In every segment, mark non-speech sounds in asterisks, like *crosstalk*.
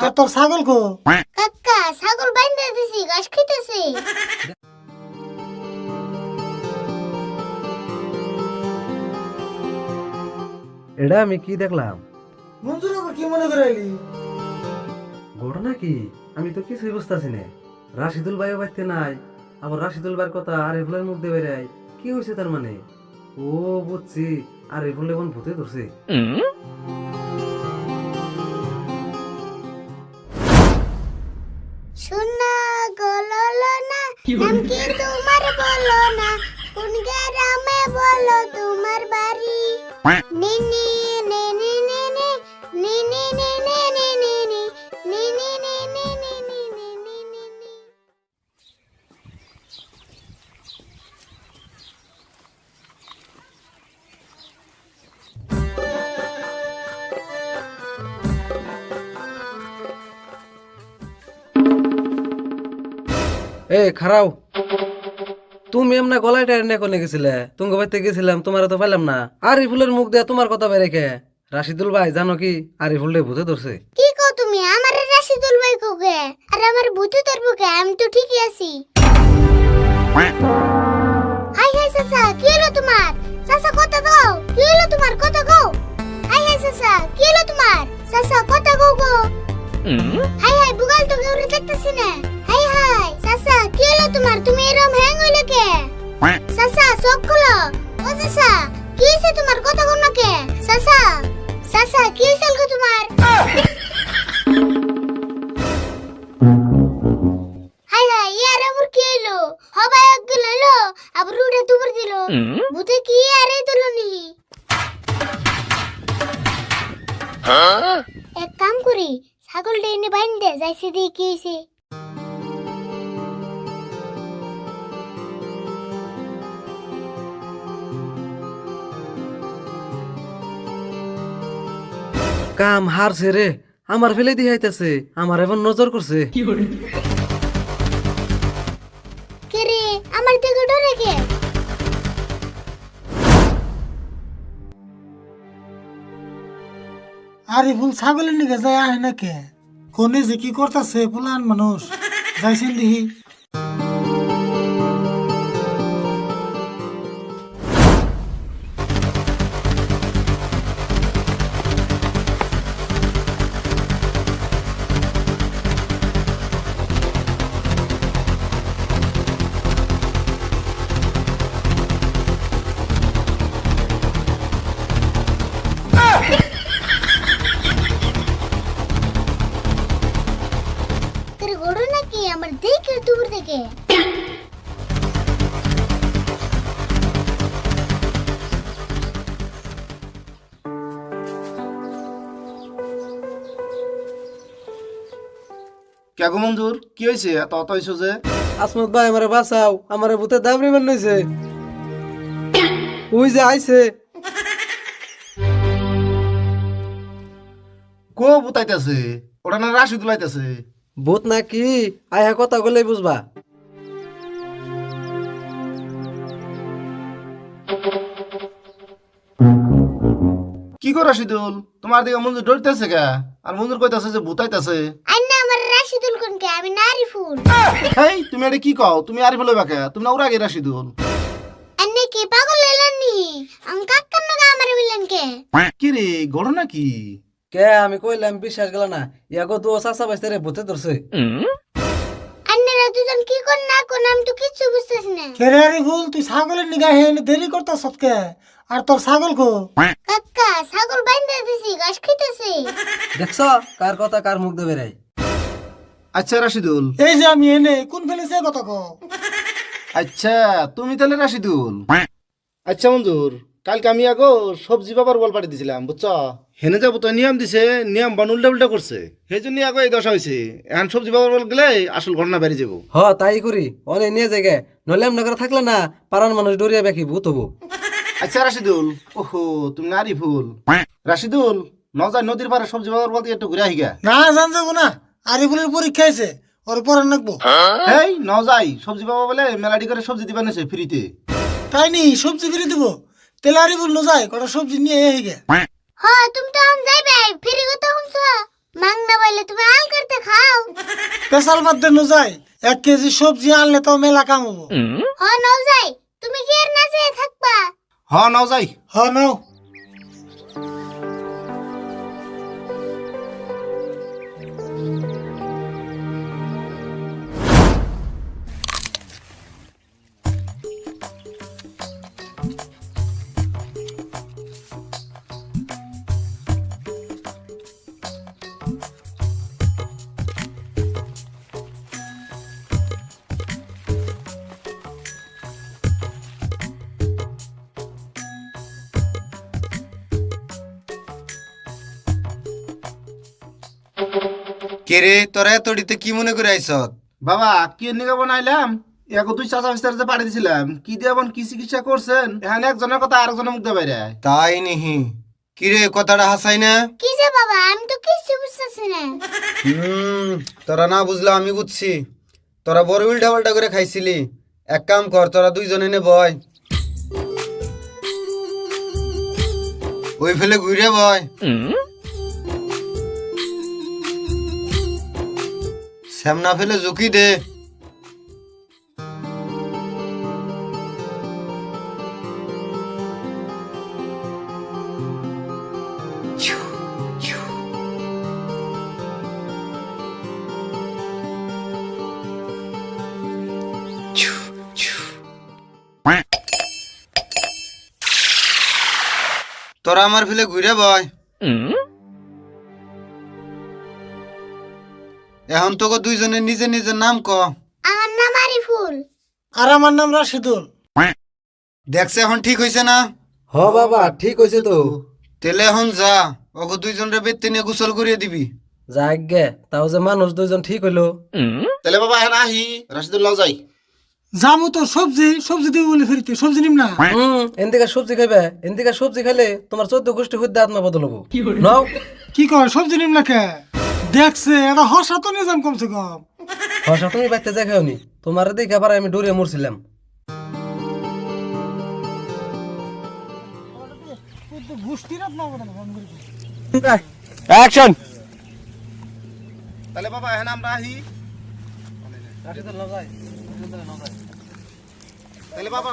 আর তোর ছাগল কো? কাকা ছাগল বাইন্ধে দিছি ঘাস খাইতেছে। এটা আমি কি দেখলাম? মঞ্জুর আবার কি মনে করে এলি ঘটনা কি? আমি তো কিছুই বুঝতেছি না। রাশিদুল ভাইও বাড়তে নাই আবার রাশিদুল ভাইয়ের কথা আর এফুলের মধ্যে বেড়াই কি হয়েছে তার মানে? ও বুঝছি আর এফুল এখন ভূতে ধরছে। এ খারাও। তুমি এমনা গলায় টাইর নিয়ে কোনে গেছিলে? তুমি বাড়িতে গেছিলাম তোমার তো পাইলাম না। আর ফুলের মুখ দিয়ে তোমার কথা কে রাশিদুল ভাই জানো কি? আর ফুলটা ভূতে ধরছে। কি কও তুমি? আমার রাশিদুল ভাই কোকে আর আমার ভূতে ধরবো কে? আমি তো ঠিকই আছি। হাই হাই চাচা কি হলো তোমার? চাচা কথা কও। কি হলো তোমার? কথা কও। হাই হাই চাচা কি হলো তোমার? চাচা কথা কও গো। হাই হাই বুগাল তো কেউ দেখতেছি না। তোমার তুমি এরকম হ্যাং হইলে কে? চাচা চোখ খুলো। ও চাচা কি হয়েছে তোমার? কথা কও না কে? চাচা চাচা কি হয়েছে গো তোমার? হাই হাই ইয়ার আবার কি হইল? হবাই একগুলো হইল? আবার উড়ে দুপুর দিল। ভূতে কি আর এই দিল নি এক কাম করি ছাগল ডেনে বাইন দে যাইছে দিয়ে কি হয়েছে কাম হারছে রে। আমার ফেলে দিয়ে আইতাছে। আমার এখন নজর করছে। কে রে? আমার দিকে ডরে কে? আর ফুল ছাগলের নিকে যায় আহে না কে? কোনে যে কি করতেছে ফুলান মানুষ। যাইছেন দেখি। তোর গড়ো নাকি? আমার দেখে দূর থেকে কে গো মঞ্জুর কি হয়েছে? এত অত হয়েছো যে? আসমত ভাই আমারে বাঁচাও। আমারে ভূতে দাবরি বানাইছে ওই যে আইছে। কো বুতাইতেছে ওটা না রাশি দুলাইতেছে? ভূত নাকি? আয়া কথা বলেই বুঝবা। কি কো রাশিদুল তোমার দিকে মঞ্জুর ডরিতেছে কে? আর মঞ্জুর কইতাছে যে বুতাইতেছে আন্না আমার রাশিদুল কোনকে আমি নারী ফুল। হেই তুমি এটা কি কও? তুমি আর বলে বাকে তুমি না ওর আগে রাশিদুল। আন্নে কি পাগল লেলানি আমি কাক্কার নগা আমার মিলেন কে? কি রে ঘটনা কি কে আমি কইলাম বিশ্বাস গেল না। ইয়াগো তো চাষা বাইতে রে ভূতে ধরছে। আন্নেরা দুজন কি কর না কোন আমি তো বুঝতেছি না। কেরে আরে ফুল তুই ছাগলের নিগা হে দেরি করতাছ কে আর তোর ছাগল কো? কাক্কা ছাগল বাইন্ধে দিছি ঘাস খাইতেছে দেখছ কার কথা কার মুখ দিয়ে বেরাই আচ্ছা রাশিদুল। এই যে আমি এনে কোন ফেলেছে কথা কো আচ্ছা তুমি তাহলে রাশিদুল। *laughs* আচ্ছা মঞ্জুর। কালকে আমি আগো সবজি বাবার বল পাঠিয়ে দিছিলাম বুঝছ? হেনে যাব তো নিয়ম দিছে নিয়ম বান উল্টা উল্টা করছে। সেই জন্য আগো এই দশা হয়েছে এখন সবজি বাবার বল গেলে আসল ঘটনা বেরিয়ে যাব। হ তাই করি। অনে নিয়ে যাগে নইলে এমন করে থাকলে না পাড়ার মানুষ ডরিয়া বেকি ভূত হব। আচ্ছা রাশিদুল। ওহো তুমি নারী ফুল রাশিদুল নজার নদীর পারে সবজি বাজার বলতে একটু ঘুরে আহিগা না জান যাব না। আরে ফুলের পরীক্ষা আছে ওর পরে নাকবো। এই নজাই সবজি বাবা বলে মেলাডি করে সবজি দিবা নেছে ফ্রিতে। তাই নি সবজি ফিরে দিব। তেলে বলল নজায় কটা সবজি নিয়ে এই গে হ তুমি তো আন যাইবে ফিরে কথা শুনছ? মাংনা বলে তুমি আল করতে খাও? পেশাল মধ্যে নু যায় এক কেজি সবজি আনলে তো মেলা কাম হব হ নাও যাই তুমি কি আর না যেয়ে থাকবা? হ নাও যাই। হ নাও। কে রে তোরা এতডিতে কি মনে করে আইসত? বাবা কি নিকে বানাইলাম? এখন তুই চাচা বিস্তার যে পাঠিয়ে দিছিলাম। কি দিয়ে বোন কি চিকিৎসা করছেন? এখানে একজনের কথা আরেকজনের মুখ বাইরে তাই নিহি। কি রে কথাটা হাসাই না? কি যে বাবা আমি তো কিছু বুঝতেছি না। হুম তোরা না বুঝলে আমি বুঝছি। তোরা বড় উল্টা পাল্টা করে খাইছিলি। এক কাম কর তোরা দুইজনে নে বয়। ওই ফেলে ঘুরে বয়। শ্যামনা ফেলে ঝুঁকি দে। তোরা আমার ফেলে ঘুরে বয়। এখন তোকে দুইজনে নিজে নিজের নাম ক। আমার নাম আরিফুল। আর আমার নাম রাশিদুল। দেখছে এখন ঠিক হয়েছে না? হ বাবা ঠিক হয়েছে তো। তেলে এখন যা ওকে দুইজনের বেতে নিয়ে গোসল করিয়ে দিবি। যাক গে তাও যে মানুষ দুইজন ঠিক হইল। তাহলে বাবা এখন আহি। রাশিদুল্লাহ যাই। যাব তো সবজি সবজি দেবো বলে ফিরতে সবজি নিম না? হুম এদিকে সবজি খাইবে। এদিকে সবজি খাইলে তোমার চোদ্দ গোষ্ঠী হইতে আত্মা বদল হব। নাও। কি কর সবজি নিম না কে? দেখছে এটা হসা তো নিয়ে যাম কমসে কম হসা তুমি বাইতে যাই খাওনি তোমার দেখে আবার আমি ডরে মরছিলাম। অ্যাকশন! তাহলে বাবা এখন আমরা আহি তাহলে বাবা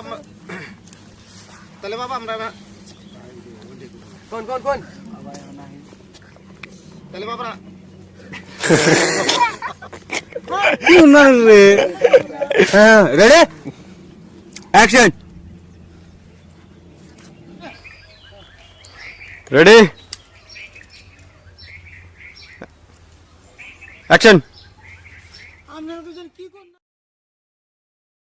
তাহলে বাবা আমরা কোন কোন কোন? তাহলে বাবা রেডি অ্যাকশন রেডি অ্যাকশন আমরা দুজন কি করলাম